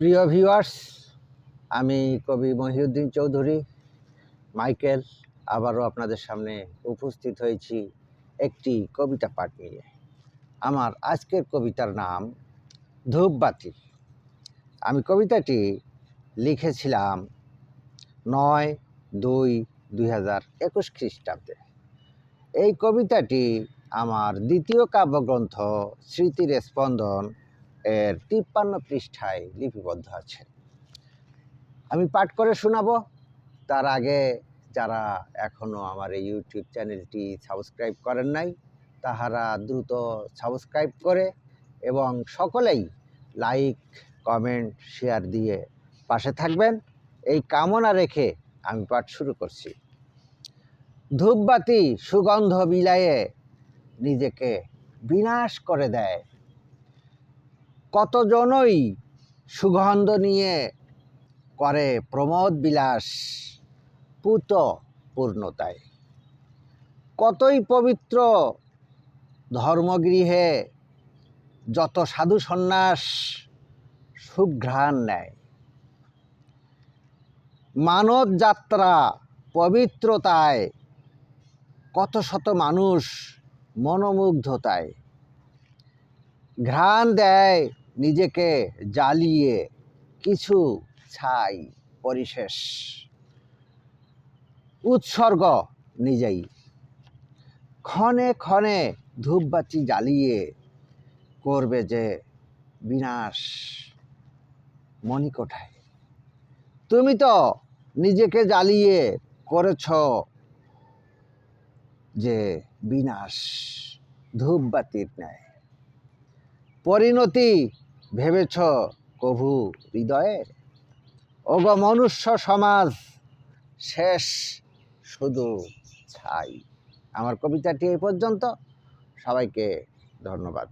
প্রিয় ভিউয়ার্স আমি কবি মহিউদ্দিন চৌধুরী, মাইকেল, আবারও আপনাদের সামনে উপস্থিত হয়েছি একটি কবিতা পাঠ নিয়ে। আমার আজকের কবিতার নাম ধূপবাতি আমি কবিতাটি লিখেছিলাম নয় দুই দুই হাজার একুশ খ্রিস্টাব্দে। এই কবিতাটি আমার দ্বিতীয় কাব্যগ্রন্থ স্মৃতির স্পন্দন এর তিপ্পান্ন পৃষ্ঠায় লিপিবদ্ধ আছে। আমি পাঠ করে শোনাবো। তার আগে যারা এখনও আমার এই ইউটিউব চ্যানেলটি সাবস্ক্রাইব করেন নাই, তাহারা দ্রুত সাবস্ক্রাইব করে এবং সকলেই লাইক, কমেন্ট, শেয়ার দিয়ে পাশে থাকবেন। এই কামনা রেখে আমি পাঠ শুরু করছি। ধূপবাতি সুগন্ধ বিলায়ে নিজেকে বিনাশ করে দেয় কতজনই সুগন্ধ নিয়ে করে প্রমোদ বিলাস পুত পূর্ণতায়। কতই পবিত্র ধর্মগৃহে যত সাধু সন্ন্যাস সুঘ্রাণ নেয়। মানব যাত্রা পবিত্রতায় কত শত মানুষ মনোমুগ্ধতায়। ঘ্রাণ দেয় নিজেকে জ্বালিয়ে, কিছু ছাই পরিশেষ। উৎসর্গ নিজেই। ক্ষণে ক্ষণে ধূপবাতি জ্বালিয়ে করবে যে বিনাশ মণিকোঠায় তুমি তো নিজেকে জ্বালিয়ে করেছ যে বিনাশ ধূপবাতির ন্যায়। পরিণতি ভেবেছ কভু হৃদয়ে? অগ মনুষ্য সমাজ, শেষ শুধু ছাই। আমার কবিতাটি এই পর্যন্ত। সবাইকে ধন্যবাদ।